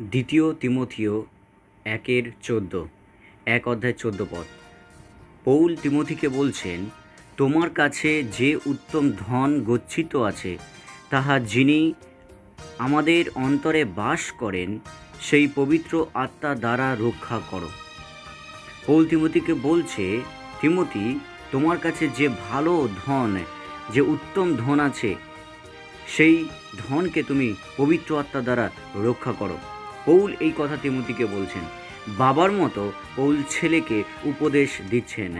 দ্বিতীয় তিমথিও একের চোদ্দ, এক অধ্যায় চোদ্দ পদ। পৌল তিমথিকে বলছেন, তোমার কাছে যে উত্তম ধন গচ্ছিত আছে, তাহা যিনি আমাদের অন্তরে বাস করেন, সেই পবিত্র আত্মা দ্বারা রক্ষা করো। পৌল তিমতিকে বলছে তিমতি তোমার কাছে যে ভালো ধন, যে উত্তম ধন আছে, সেই ধনকে তুমি পবিত্র আত্মা দ্বারা রক্ষা করো। পৌল এই কথা তিমতিকে বলছেন। বাবার মতো পৌল ছেলেকে উপদেশ দিচ্ছেন।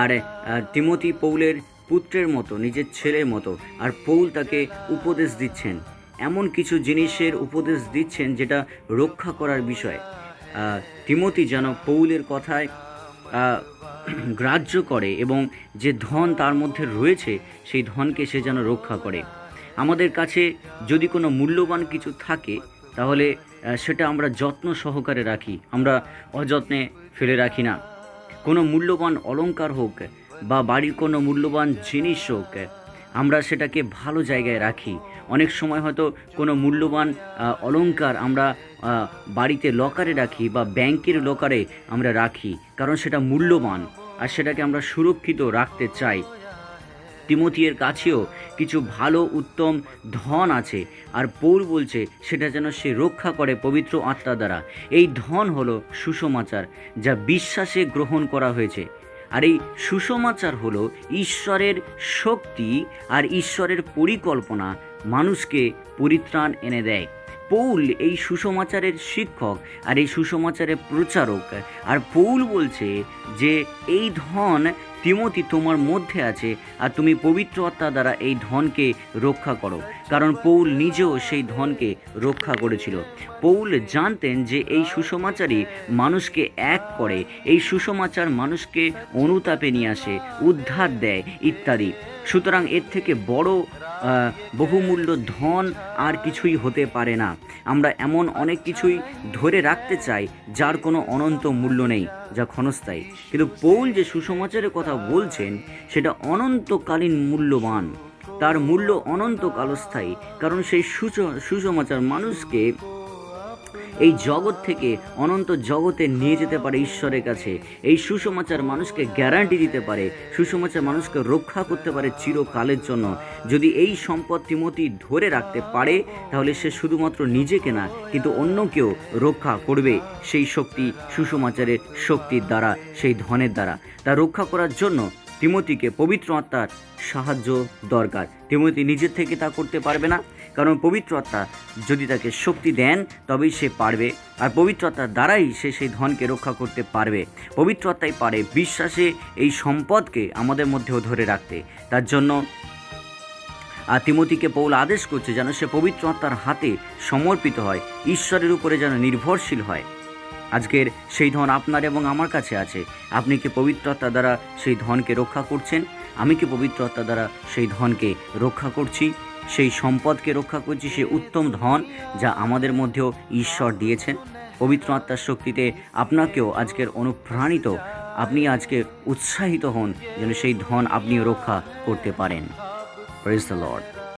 আর তিমতি পৌলের পুত্রের মতো, নিজের ছেলের মতো, আর পৌল তাকে উপদেশ দিচ্ছেন। এমন কিছু জিনিসের উপদেশ দিচ্ছেন যেটা রক্ষা করার বিষয়। তিমতি যেন পৌলের কথায় গ্রাহ্য করে এবং যে ধন তার মধ্যে রয়েছে, সেই ধনকে সে যেন রক্ষা করে। আমাদের কাছে যদি কোনো মূল্যবান কিছু থাকে তাহলে সেটা আমরা যত্ন সহকারে রাখি। আমরা অযত্নে ফেলে রাখি না। কোনো মূল্যবান অলংকার হোক বা বাড়ির কোনো মূল্যবান জিনিস হোক আমরা সেটাকে ভালো জায়গায় রাখি। অনেক সময় হয়তো কোনো মূল্যবান আহ, অলংকার আমরা বাড়িতে লকারে রাখি বা ব্যাংকের লকারে আমরা রাখি কারণ সেটা মূল্যবান। আর সেটাকে আমরা সুরক্ষিত রাখতে চাই। তিমথিয়ের কাছেও কিছু ভালো উত্তম ধন আছে। আর পৌল বলছে, সেটা যেন সে রক্ষা করে পবিত্র আত্মা দ্বারা। এই ধন হলো সুসমাচার যা বিশ্বাসে গ্রহণ করা হয়েছে। আর এই সুসমাচার হলো ঈশ্বরের শক্তি আর ঈশ্বরের পরিকল্পনা মানুষকে পরিত্রাণ এনে দেয়। পৌল এই সুসমাচারের শিক্ষক আর এই সুসমাচারের প্রচারক। আর পৌল বলছে যে, এই ধন তিমতি তোমার মধ্যে আছে আর তুমি পবিত্র আত্মা দ্বারা এই ধনকে রক্ষা করো। কারণ পৌল নিজেও সেই ধনকে রক্ষা করেছিল। পৌল জানতেন যে এই সুসমাচারই মানুষকে এক করে, এই সুসমাচার মানুষকে অনুতাপে নিয়ে আসে, উদ্ধার দেয় ইত্যাদি। সুতরাং এর থেকে বড় বহুমূল্য ধন আর কিছুই হতে পারে না। আমরা এমন অনেক কিছুই ধরে রাখতে চাই যার কোনো অনন্ত মূল্য নেই। যা ক্ষণস্থায়ী। কিন্তু পৌল যে সুসমাচারের কথা বলছেন, সেটা অনন্তকালীন মূল্যবান। তার মূল্য অনন্ত কালস্থায়ী কারণ সেই সুসমাচার মানুষকে এই জগৎ থেকে অনন্ত জগতে নিয়ে যেতে পারে ঈশ্বরের কাছে। এই সুসমাচার মানুষকে গ্যারান্টি দিতে পারে, সুসমাচার মানুষকে রক্ষা করতে পারে চিরকালের জন্য। যদি এই সম্পদ তিমতি ধরে রাখতে পারে, তাহলে সে শুধুমাত্র নিজেকে না, কিন্তু অন্যকেও রক্ষা করবে। সেই শক্তি সুসমাচারের শক্তির দ্বারা, সেই ধনের দ্বারা। তা রক্ষা করার জন্য তিমতিকে পবিত্র আত্মার সাহায্য দরকার। তিমতি নিজের থেকে তা করতে পারবে না কারণ পবিত্র আত্মা যদি তাকে শক্তি দেন, তবেই সে পারবে। আর পবিত্র আত্মার দ্বারাই সে সেই ধনকে রক্ষা করতে পারবে। পবিত্র আত্মাই পারে বিশ্বাসে এই সম্পদকে আমাদের মধ্যেও ধরে রাখতে। তার জন্য আর তিমতিকে পৌল আদেশ করছে যেন সে পবিত্র আত্মার হাতে সমর্পিত হয়, ঈশ্বরের উপরে যেন নির্ভরশীল হয়। আজকের সেই ধন আপনার এবং আমার কাছে আছে। আপনি কি পবিত্র আত্মা দ্বারা সেই ধনকে রক্ষা করছেন? আমি কি পবিত্র আত্মা দ্বারা সেই ধনকে রক্ষা করছি? সেই সম্পদকে রক্ষা করছি সে উত্তম ধন যা আমাদের মধ্যেও ঈশ্বর দিয়েছেন। পবিত্র আত্মার শক্তিতে আপনাকেও আজকের অনুপ্রাণিত। আপনি আজকে উৎসাহিত হন যেন সেই ধন আপনিও রক্ষা করতে পারেন। লর্ড